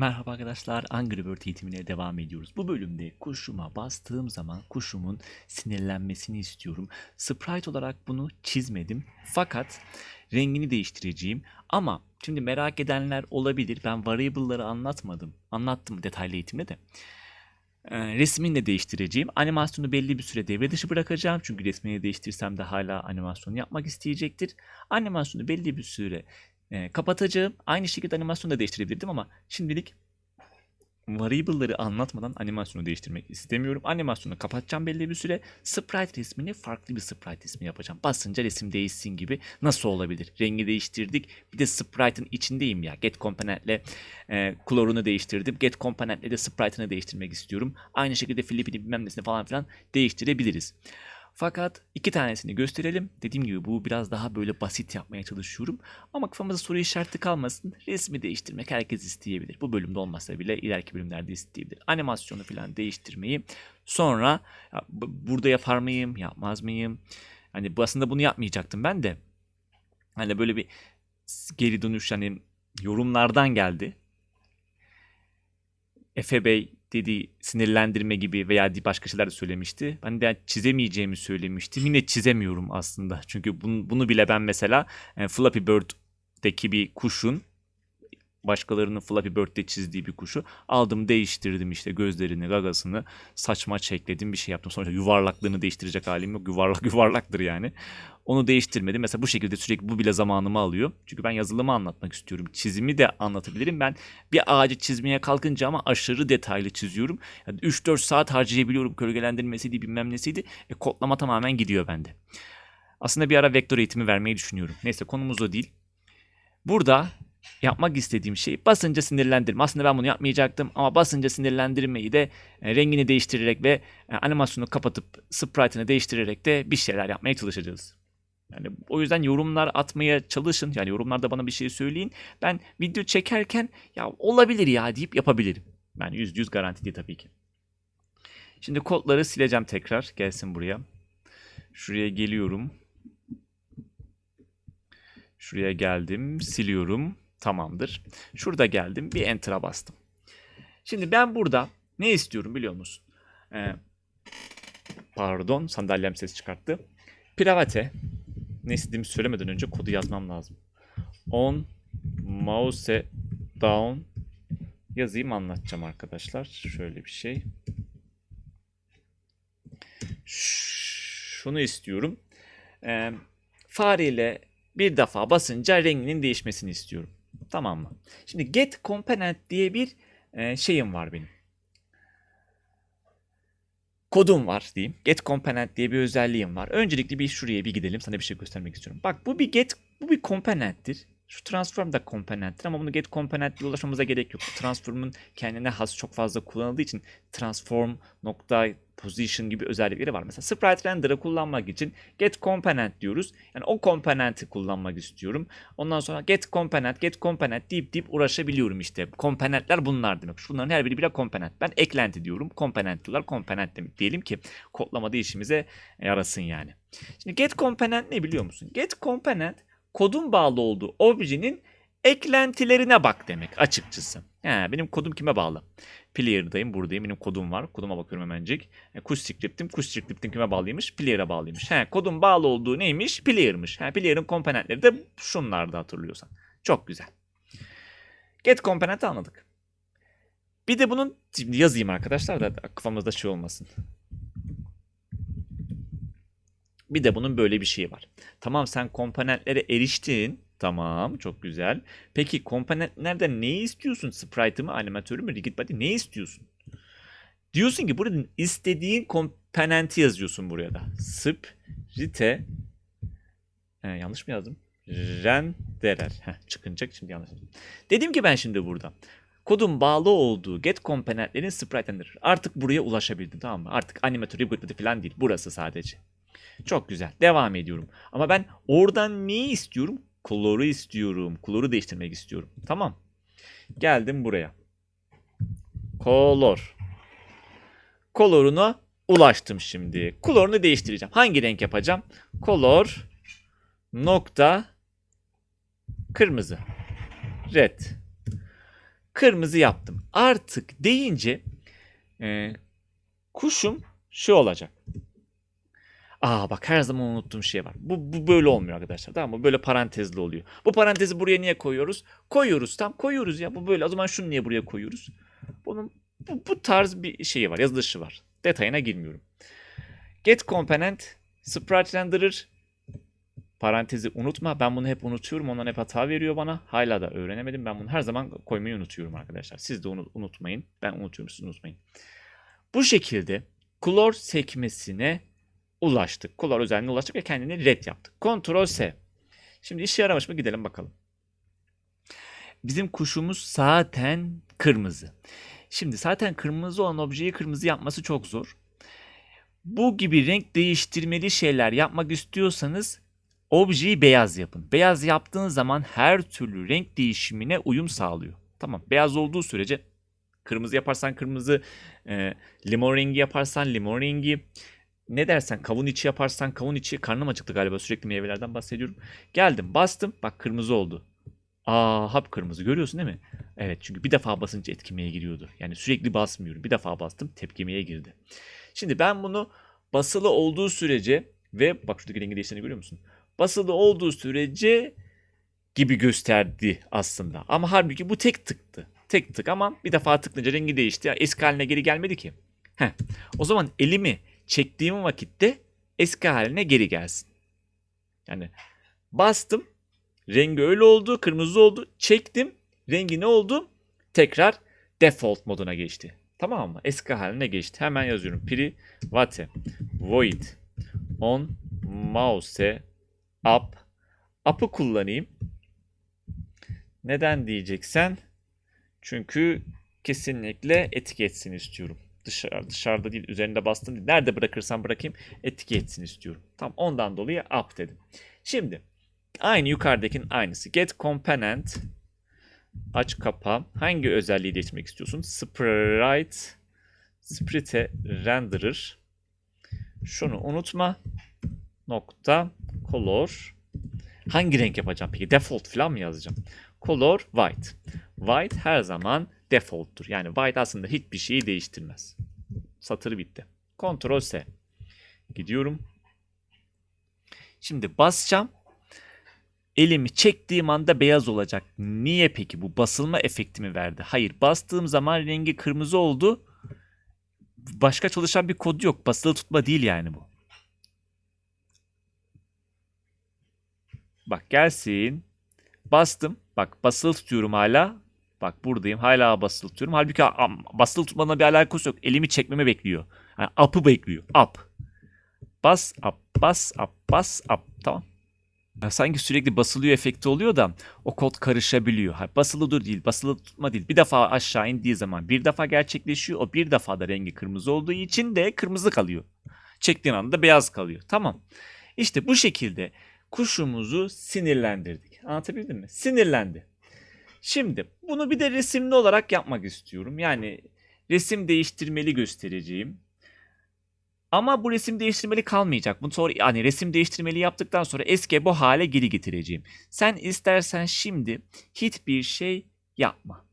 Merhaba arkadaşlar, Angry Bird eğitimine devam ediyoruz. Bu bölümde kuşuma bastığım zaman kuşumun sinirlenmesini istiyorum. Sprite olarak bunu çizmedim fakat rengini değiştireceğim. Ama şimdi merak edenler olabilir. Ben variable'ları anlatmadım. Anlattım detaylı eğitimde de. Ee, resmini de değiştireceğim. Animasyonu belli bir süre devre dışı bırakacağım. Çünkü resmini değiştirsem de hala animasyonu yapmak isteyecektir. Animasyonu belli bir süre e, kapatacağım. Aynı şekilde animasyonu da değiştirebilirdim ama şimdilik variable'ları anlatmadan animasyonu değiştirmek istemiyorum. Animasyonu kapatacağım belli bir süre. Sprite resmini farklı bir sprite resmi yapacağım. Basınca resim değişsin gibi nasıl olabilir? Rengi değiştirdik. Bir de sprite'ın içindeyim ya. Get component'le e, color'unu değiştirdim. Get component'le de sprite'ını değiştirmek istiyorum. Aynı şekilde flip'ini bilmem nesini falan filan değiştirebiliriz. Fakat iki tanesini gösterelim. Dediğim gibi bu biraz daha böyle basit yapmaya çalışıyorum. Ama kafamızda soru işareti kalmasın. Resmi değiştirmek herkes isteyebilir. Bu bölümde olmasa bile ileriki bölümlerde isteyebilir. Animasyonu falan değiştirmeyi. Sonra ya, bu- burada yapar mıyım, yapmaz mıyım? Hani aslında bunu yapmayacaktım ben de. Hani böyle bir geri dönüş hani yorumlardan geldi. Efe Bey dedi sinirlendirme gibi veya başka şeyler de söylemişti. Ben de çizemeyeceğimi söylemiştim. Yine çizemiyorum aslında. Çünkü bunu, bunu bile ben mesela e, Flappy Bird'deki bir kuşun başkalarının Flappy Bird'de çizdiği bir kuşu aldım değiştirdim işte gözlerini, gagasını saçma çekledim bir şey yaptım. Sonuçta yuvarlaklığını değiştirecek halim yok. Yuvarlak yuvarlaktır yani. Onu değiştirmedim. Mesela bu şekilde sürekli bu bile zamanımı alıyor. Çünkü ben yazılımı anlatmak istiyorum. Çizimi de anlatabilirim. Ben bir ağacı çizmeye kalkınca ama aşırı detaylı çiziyorum. Yani 3-4 saat harcayabiliyorum. Gölgelendirmesiydi bilmem nesiydi. E, kodlama tamamen gidiyor bende. Aslında bir ara vektör eğitimi vermeyi düşünüyorum. Neyse konumuz o değil. Burada yapmak istediğim şey basınca sinirlendirme. Aslında ben bunu yapmayacaktım ama basınca sinirlendirmeyi de e, rengini değiştirerek ve e, animasyonu kapatıp sprite'ını değiştirerek de bir şeyler yapmaya çalışacağız. Yani o yüzden yorumlar atmaya çalışın. Yani yorumlarda bana bir şey söyleyin. Ben video çekerken ya olabilir ya deyip yapabilirim. Ben yüz yüz garanti değil tabii ki. Şimdi kodları sileceğim tekrar. Gelsin buraya. Şuraya geliyorum. Şuraya geldim. Siliyorum. Tamamdır. Şurada geldim. Bir enter'a bastım. Şimdi ben burada ne istiyorum biliyor musun? Ee, pardon sandalyem ses çıkarttı. Private ne istediğimi söylemeden önce kodu yazmam lazım. On mouse down yazayım anlatacağım arkadaşlar. Şöyle bir şey. Şunu istiyorum. Ee, fareyle bir defa basınca renginin değişmesini istiyorum. Tamam mı? Şimdi get component diye bir e, şeyim var benim. Kodum var diyeyim. Get component diye bir özelliğim var. Öncelikle bir şuraya bir gidelim. Sana bir şey göstermek istiyorum. Bak bu bir get bu bir component'tir. Şu transform da component'tir ama bunu get component diye ulaşmamıza gerek yok. Transform'un kendine has çok fazla kullanıldığı için transform nokta position gibi özellikleri var. Mesela sprite render'ı kullanmak için get component diyoruz. Yani o komponenti kullanmak istiyorum. Ondan sonra get component, get component deyip deyip uğraşabiliyorum işte. Komponentler bunlar demek. Şunların her biri birer komponent. Ben eklenti diyorum. Komponent diyorlar. Komponent demek. Diyelim ki kodlamada işimize yarasın yani. Şimdi get component ne biliyor musun? Get component kodun bağlı olduğu objenin eklentilerine bak demek açıkçası. He, benim kodum kime bağlı? Player'dayım buradayım benim kodum var. Koduma bakıyorum hemencik. E, kuş script'im. Kuş script'im kime bağlıymış? Player'a bağlıymış. He, kodun bağlı olduğu neymiş? Player'mış. He, player'ın komponentleri de şunlardı hatırlıyorsan. Çok güzel. Get component anladık. Bir de bunun yazayım arkadaşlar da kafamızda şey olmasın. Bir de bunun böyle bir şeyi var. Tamam sen komponentlere eriştin. Tamam çok güzel. Peki komponentlerden neyi istiyorsun? Sprite'ı mı, animatörü mü, rigid body ne istiyorsun? Diyorsun ki burada istediğin komponenti yazıyorsun buraya da. Sprite He, yanlış mı yazdım? Renderer. Heh, çıkınca şimdi yanlış. Dedim ki ben şimdi burada. Kodun bağlı olduğu get komponentlerin sprite. Artık buraya ulaşabildim tamam mı? Artık animatör, rigid body falan değil. Burası sadece. Çok güzel. Devam ediyorum. Ama ben oradan neyi istiyorum? Kloru istiyorum. Kloru değiştirmek istiyorum. Tamam. Geldim buraya. Kolor. Koloruna ulaştım şimdi. Kolorunu değiştireceğim. Hangi renk yapacağım? Kolor nokta kırmızı. Red. Kırmızı yaptım. Artık deyince e, kuşum şu olacak. Aa bak her zaman unuttuğum şey var. Bu, bu böyle olmuyor arkadaşlar. Tamam mı? Böyle parantezli oluyor. Bu parantezi buraya niye koyuyoruz? Koyuyoruz. Tam koyuyoruz ya. Bu böyle. O zaman şunu niye buraya koyuyoruz? Bunun bu, bu tarz bir şeyi var. Yazılışı var. Detayına girmiyorum. Get component sprite renderer parantezi unutma. Ben bunu hep unutuyorum. Ondan hep hata veriyor bana. Hala da öğrenemedim. Ben bunu her zaman koymayı unutuyorum arkadaşlar. Siz de onu unutmayın. Ben unutuyorum siz unutmayın. Bu şekilde klor sekmesine ulaştık. Klor özelliğine ulaştık ve kendini red yaptık. Ctrl S. Şimdi işe yaramış mı gidelim bakalım. Bizim kuşumuz zaten kırmızı. Şimdi zaten kırmızı olan objeyi kırmızı yapması çok zor. Bu gibi renk değiştirmeli şeyler yapmak istiyorsanız objeyi beyaz yapın. Beyaz yaptığınız zaman her türlü renk değişimine uyum sağlıyor. Tamam beyaz olduğu sürece kırmızı yaparsan kırmızı, e, limon rengi yaparsan limon rengi, ne dersen kavun içi yaparsan kavun içi karnım acıktı galiba sürekli meyvelerden bahsediyorum. Geldim bastım bak kırmızı oldu. Aa hap kırmızı görüyorsun değil mi? Evet çünkü bir defa basınca etkimeye giriyordu. Yani sürekli basmıyorum. Bir defa bastım tepkimeye girdi. Şimdi ben bunu basılı olduğu sürece ve bak şuradaki rengi değiştiğini görüyor musun? Basılı olduğu sürece gibi gösterdi aslında. Ama halbuki bu tek tıktı. Tek tık ama bir defa tıklayınca rengi değişti. Eski haline geri gelmedi ki. Heh. O zaman elimi çektiğim vakitte eski haline geri gelsin. Yani bastım rengi öyle oldu kırmızı oldu çektim rengi ne oldu tekrar default moduna geçti. Tamam mı? Eski haline geçti. Hemen yazıyorum. Private void on mouse up up'ı kullanayım. Neden diyeceksen çünkü kesinlikle etki etsin istiyorum. Dışarı, dışarıda değil, üzerinde bastım değil. Nerede bırakırsam bırakayım etki etsin istiyorum. Tam ondan dolayı up dedim. Şimdi aynı yukarıdakinin aynısı. Get component aç kapa. Hangi özelliği değiştirmek istiyorsun? Sprite Sprite renderer. Şunu unutma. Nokta color. Hangi renk yapacağım peki? Default falan mı yazacağım? Color white. White her zaman default'tur. Yani white aslında hiçbir şeyi değiştirmez. Satır bitti. Ctrl S. Gidiyorum. Şimdi basacağım. Elimi çektiğim anda beyaz olacak. Niye peki? Bu basılma efektimi verdi. Hayır, bastığım zaman rengi kırmızı oldu. Başka çalışan bir kod yok. Basılı tutma değil yani bu. Bak gelsin. Bastım. Bak basılı tutuyorum hala. Bak buradayım. Hala basılı tutuyorum. Halbuki basılı tutmanın bir alakası yok. Elimi çekmemi bekliyor. Yani up'ı bekliyor. Up. Bas up. Bas up. Bas up. Tamam. Ya sanki sürekli basılıyor efekti oluyor da o kod karışabiliyor. Ha, basılı dur değil, basılı tutma değil. Bir defa aşağı indiği zaman bir defa gerçekleşiyor. O bir defa da rengi kırmızı olduğu için de kırmızı kalıyor. Çektiğin anda beyaz kalıyor. Tamam. İşte bu şekilde kuşumuzu sinirlendirdik. Anlatabildim mi? Sinirlendi. Şimdi bunu bir de resimli olarak yapmak istiyorum. Yani resim değiştirmeli göstereceğim. Ama bu resim değiştirmeli kalmayacak. Bunu sonra yani resim değiştirmeli yaptıktan sonra eski bu hale geri getireceğim. Sen istersen şimdi hiçbir şey yapma.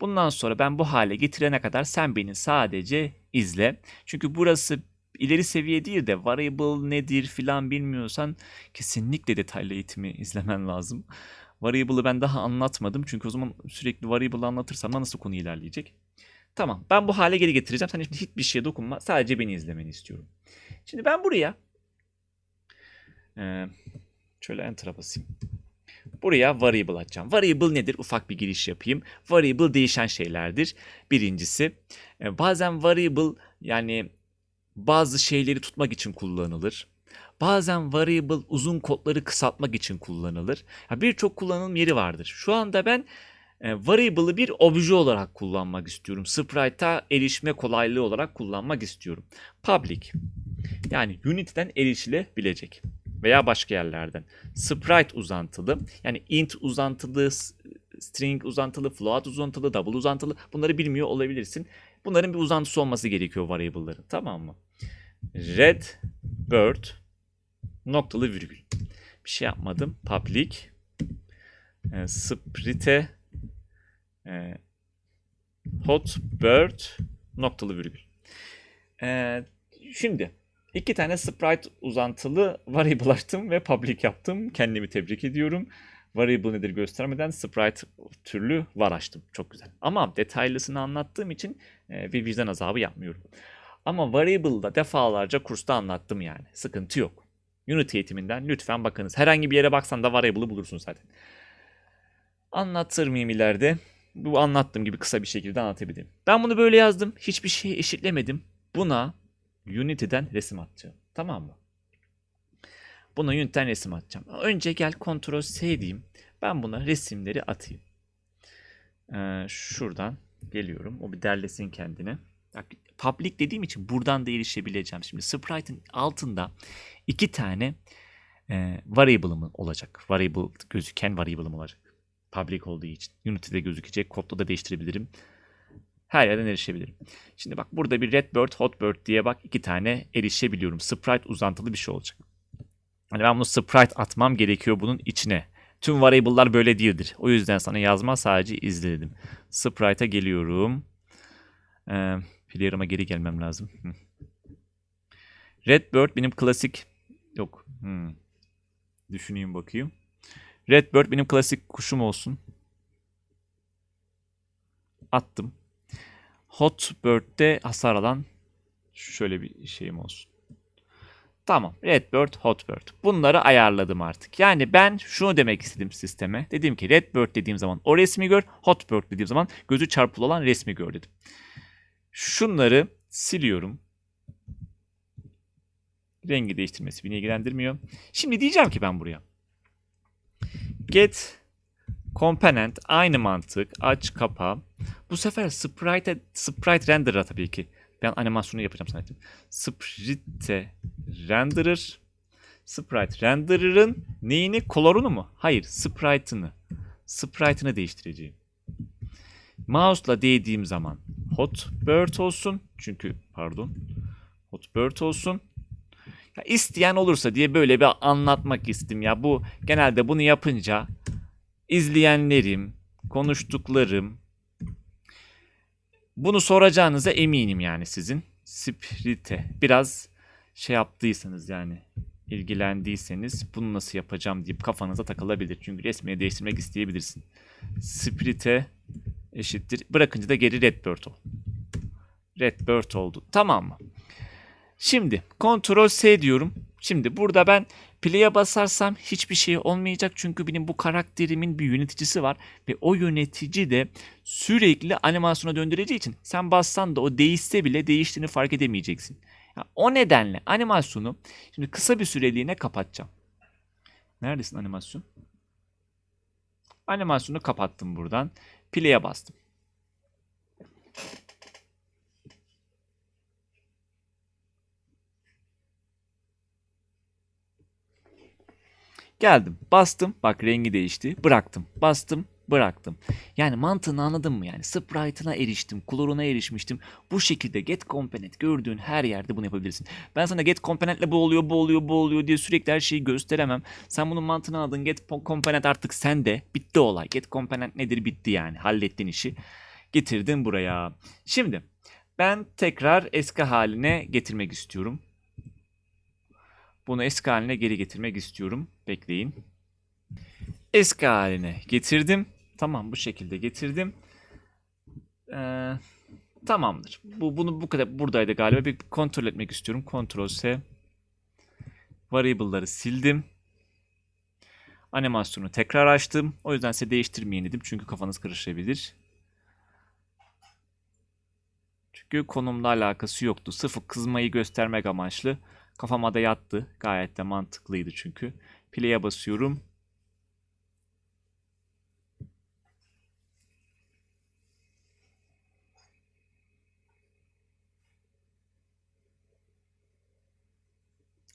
Bundan sonra ben bu hale getirene kadar sen beni sadece izle. Çünkü burası ileri seviye değil de variable nedir filan bilmiyorsan kesinlikle detaylı eğitimi izlemen lazım. Variable'ı ben daha anlatmadım. Çünkü o zaman sürekli variable'ı anlatırsam nasıl konu ilerleyecek? Tamam ben bu hale geri getireceğim. Sen şimdi hiçbir şeye dokunma. Sadece beni izlemeni istiyorum. Şimdi ben buraya şöyle enter'a basayım. Buraya variable açacağım. Variable nedir? Ufak bir giriş yapayım. Variable değişen şeylerdir. Birincisi bazen variable yani bazı şeyleri tutmak için kullanılır. Bazen variable uzun kodları kısaltmak için kullanılır. Birçok kullanım yeri vardır. Şu anda ben e, variable'ı bir obje olarak kullanmak istiyorum. Sprite'a erişme kolaylığı olarak kullanmak istiyorum. Public yani Unity'den erişilebilecek veya başka yerlerden. Sprite uzantılı yani int uzantılı, string uzantılı, float uzantılı, double uzantılı bunları bilmiyor olabilirsin. Bunların bir uzantısı olması gerekiyor variable'ların tamam mı? Red bird noktalı virgül. Bir şey yapmadım. Public e, sprite e, hot bird noktalı virgül. Ee, şimdi iki tane sprite uzantılı variable açtım ve public yaptım. Kendimi tebrik ediyorum. Variable nedir göstermeden sprite türlü var açtım. Çok güzel. Ama detaylısını anlattığım için e, bir vicdan azabı yapmıyorum. Ama variable'da defalarca kursta anlattım yani. Sıkıntı yok. Unity eğitiminden lütfen bakınız. Herhangi bir yere baksan da variable'ı bulursun zaten. Anlatır mıyım ileride? Bu anlattığım gibi kısa bir şekilde anlatabilirim. Ben bunu böyle yazdım. Hiçbir şey eşitlemedim. Buna Unity'den resim atacağım. Tamam mı? Buna Unity'den resim atacağım. Önce gel Ctrl S diyeyim. Ben buna resimleri atayım. Ee, şuradan geliyorum. O bir derlesin kendine. Public dediğim için buradan da erişebileceğim. Şimdi sprite'ın altında iki tane e, variable'ım olacak. Variable gözüken variable'ım olacak. Public olduğu için. Unity'de gözükecek. Kodda da değiştirebilirim. Her yerden erişebilirim. Şimdi bak burada bir Redbird, Hotbird diye bak iki tane erişebiliyorum. Sprite uzantılı bir şey olacak. Hani ben bunu sprite atmam gerekiyor bunun içine. Tüm variable'lar böyle değildir. O yüzden sana yazma sadece izledim. Sprite'a geliyorum. Ee, player'ıma geri gelmem lazım. Redbird benim klasik... Yok. Hmm. Düşüneyim bakayım. Redbird benim klasik kuşum olsun. Attım. Hotbird'de hasar alan şöyle bir şeyim olsun. Tamam. Redbird, Hotbird. Bunları ayarladım artık. Yani ben şunu demek istedim sisteme. Dedim ki Redbird dediğim zaman o resmi gör. Hotbird dediğim zaman gözü çarpılı olan resmi gör dedim. Şunları siliyorum. Rengi değiştirmesi beni ilgilendirmiyor. Şimdi diyeceğim ki ben buraya. Get component aynı mantık. Aç kapa. Bu sefer sprite, sprite render'a tabii ki. Ben animasyonu yapacağım zannettim. Sprite renderer. Sprite renderer'ın neyini? Color'unu mu? Hayır. Sprite'ını. Sprite'ını değiştireceğim. Mouse'la değdiğim zaman hot bird olsun. Çünkü pardon. Hot bird olsun. Ya isteyen olursa diye böyle bir anlatmak istedim ya. Bu genelde bunu yapınca izleyenlerim, konuştuklarım bunu soracağınıza eminim yani sizin. Sprite. Biraz şey yaptıysanız yani ilgilendiyseniz bunu nasıl yapacağım deyip kafanıza takılabilir. Çünkü resmini değiştirmek isteyebilirsin. Sprite eşittir. Bırakınca da geri Redbird ol. Redbird oldu. Tamam mı? Şimdi Ctrl S diyorum. Şimdi burada ben play'e basarsam hiçbir şey olmayacak. Çünkü benim bu karakterimin bir yöneticisi var. Ve o yönetici de sürekli animasyona döndüreceği için sen bassan da o değişse bile değiştiğini fark edemeyeceksin. Ya o nedenle animasyonu şimdi kısa bir süreliğine kapatacağım. Neredesin animasyon? Animasyonu kapattım buradan. Play'e bastım. Geldim. Bastım. Bak rengi değişti. Bıraktım. Bastım. Bıraktım. Yani mantığını anladın mı? Yani sprite'ına eriştim. Color'una erişmiştim. Bu şekilde get component gördüğün her yerde bunu yapabilirsin. Ben sana get component'le bu oluyor, bu oluyor, bu oluyor diye sürekli her şeyi gösteremem. Sen bunun mantığını anladın. Get component artık sende. Bitti olay. Get component nedir? Bitti yani. Hallettin işi. Getirdin buraya. Şimdi ben tekrar eski haline getirmek istiyorum. Bunu eski haline geri getirmek istiyorum. Bekleyin. Eski haline getirdim. Tamam bu şekilde getirdim. Ee, tamamdır. Bu bunu bu kadar buradaydı galiba. Bir kontrol etmek istiyorum. Ctrl S. Variable'ları sildim. Animasyonu tekrar açtım. O yüzden size değiştirmeyin dedim. Çünkü kafanız karışabilir. Çünkü konumla alakası yoktu. Sırf kızmayı göstermek amaçlı. Kafama da yattı. Gayet de mantıklıydı çünkü. Play'e basıyorum.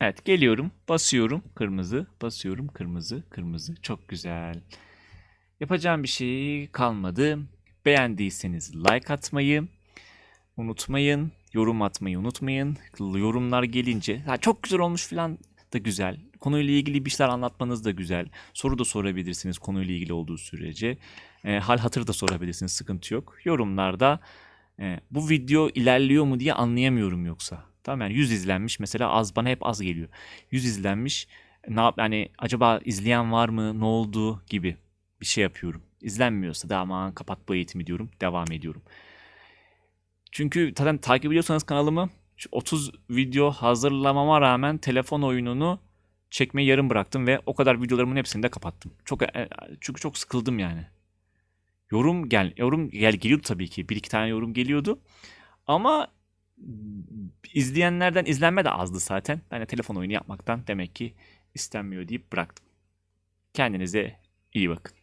Evet geliyorum. Basıyorum. Kırmızı. Basıyorum. Kırmızı. Kırmızı. Çok güzel. Yapacağım bir şey kalmadı. Beğendiyseniz like atmayı unutmayın. Yorum atmayı unutmayın. Yorumlar gelince ha çok güzel olmuş falan da güzel. Konuyla ilgili bir şeyler anlatmanız da güzel. Soru da sorabilirsiniz konuyla ilgili olduğu sürece. E, hal hatır da sorabilirsiniz sıkıntı yok. Yorumlarda e, bu video ilerliyor mu diye anlayamıyorum yoksa. Tamam yani 100 izlenmiş mesela az bana hep az geliyor. 100 izlenmiş ne yap yani acaba izleyen var mı ne oldu gibi bir şey yapıyorum. İzlenmiyorsa da aman kapat bu eğitimi diyorum devam ediyorum. Çünkü zaten takip ediyorsanız kanalımı şu 30 video hazırlamama rağmen telefon oyununu çekmeyi yarım bıraktım ve o kadar videolarımın hepsini de kapattım. Çok e, çünkü çok sıkıldım yani. Yorum gel yorum gel geliyordu tabii ki. Bir iki tane yorum geliyordu. Ama izleyenlerden izlenme de azdı zaten. Ben de telefon oyunu yapmaktan demek ki istenmiyor deyip bıraktım. Kendinize iyi bakın.